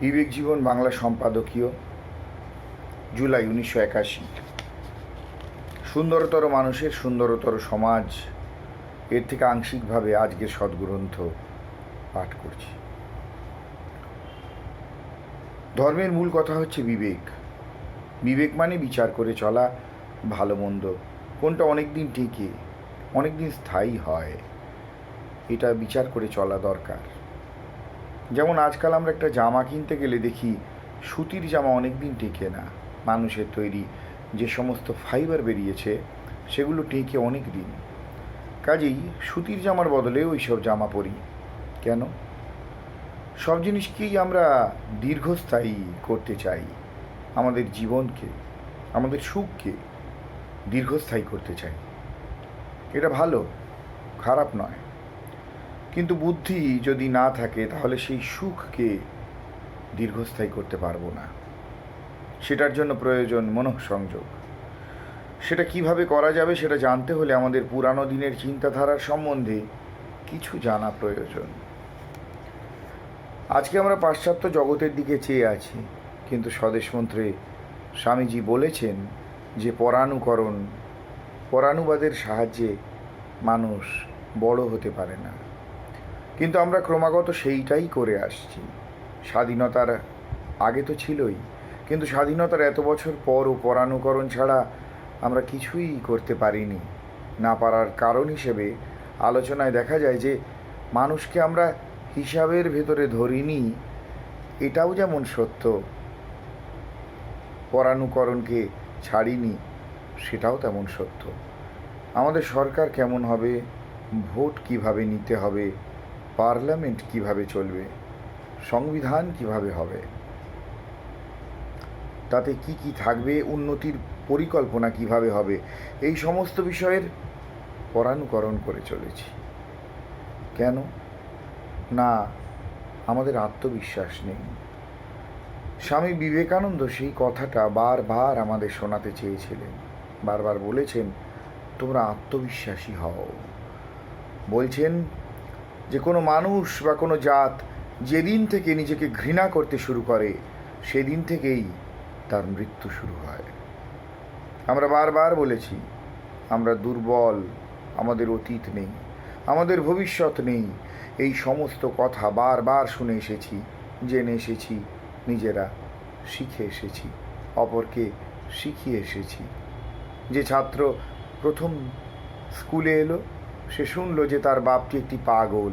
বিবেক জীবন বাংলা সম্পাদকীয়, জুলাই উনিশশো একাশি। সুন্দরতর মানুষের সুন্দরতর সমাজ, এর থেকে আংশিকভাবে আজকের সদ্গ্রন্থ পাঠ করছি। ধর্মের মূল কথা হচ্ছে বিবেক। বিবেক মানে বিচার করে চলা, ভালো মন্দ। কোনটা অনেক দিন টিকে অনেক দিন স্থায়ী হয়, এটা বিচার করে চলা দরকার। যেমন আজকাল আমরা একটা জামা কিনতে গেলে দেখি, সুতির জামা অনেক দিন টেকে না। মানুষের তৈরি যে সমস্ত ফাইবার বেরিয়েছে, সেগুলো টেকে অনেক দিন কাজেই সুতির জামার বদলে ওই সব জামা পরি। কেন? সব জিনিসকেই আমরা দীর্ঘস্থায়ী করতে চাই। আমাদের জীবনকে, আমাদের সুখকে দীর্ঘস্থায়ী করতে চাই। এটা ভালো, খারাপ নয়। কিন্তু বুদ্ধি যদি না থাকে, তাহলে সেই সুখকে দীর্ঘস্থায়ী করতে পারব না। সেটার জন্য প্রয়োজন মনঃসংযোগ। সেটা কীভাবে করা যাবে সেটা জানতে হলে আমাদের পুরানো দিনের চিন্তাধারার সম্বন্ধে কিছু জানা প্রয়োজন। আজকে আমরা পাশ্চাত্য জগতের দিকে চেয়ে আছি, কিন্তু স্বদেশমন্ত্রে স্বামীজি বলেছেন যে পরানুকরণ পরানুবাদের সাহায্যে মানুষ বড় হতে পারে না। কিন্তু আমরা ক্রমাগত সেইটাই করে আসছি। স্বাধীনতার আগে তো ছিলই, কিন্তু স্বাধীনতার এত বছর পরও পরানুকরণ ছাড়া আমরা কিছুই করতে পারিনি। না পারার কারণ হিসেবে আলোচনায় দেখা যায় যে, মানুষকে আমরা হিসাবের ভেতরে ধরিনি, এটাও যেমন সত্য, পরানুকরণকে ছাড়িনি, সেটাও তেমন সত্য। আমাদের সরকার কেমন হবে, ভোট কীভাবে নিতে হবে পার্লামেন্ট কীভাবে চলবে? সংবিধান কীভাবে হবে? তাতে কি কি থাকবে? উন্নতির পরিকল্পনা কীভাবে হবে? এই সমস্ত বিষয়ের পরানুকরণ করে চলেছি। কেন? না, আমাদের আত্মবিশ্বাস নেই। স্বামী বিবেকানন্দ সেই কথাটা বারবার আমাদের শোনাতে চেয়েছিলেন। বারবার বলেছেন, তোমরা আত্মবিশ্বাসী হও। বলছেন যে কোনো মানুষ বা কোনো জাত যেদিন থেকে নিজেকে ঘৃণা করতে শুরু করে, সেদিন থেকেই তার মৃত্যু শুরু হয়। আমরা বারবার বলেছি, আমরা দুর্বল, আমাদের অতীত নেই, আমাদের ভবিষ্যৎ নেই। এই সমস্ত কথা বারবার শুনে এসেছি, জেনে এসেছি, নিজেরা শিখে এসেছি, অপরকে শিখিয়ে এসেছি। যে ছাত্র প্রথম স্কুলে এলো সে শুনলো যে তার বাপটি একটি পাগল,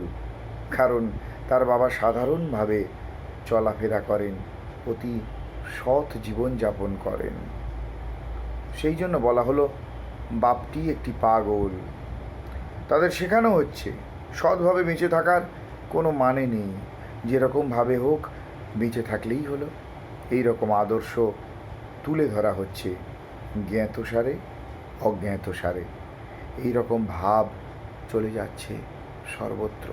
কারণ তার বাবা সাধারণভাবে চলাফেরা করেন, অতি সৎ জীবনযাপন করেন। সেই জন্য বলা হলো, বাপটি একটি পাগল। তাদের শেখানো হচ্ছে, সৎভাবে বেঁচে থাকার কোনো মানে নেই। যেরকমভাবে হোক, বেঁচে থাকলেই হলো। এই রকম আদর্শ তুলে ধরা হচ্ছে জ্ঞাতসারে, অজ্ঞাতসারে। এই রকম ভাব চলে যাচ্ছে সর্বত্র।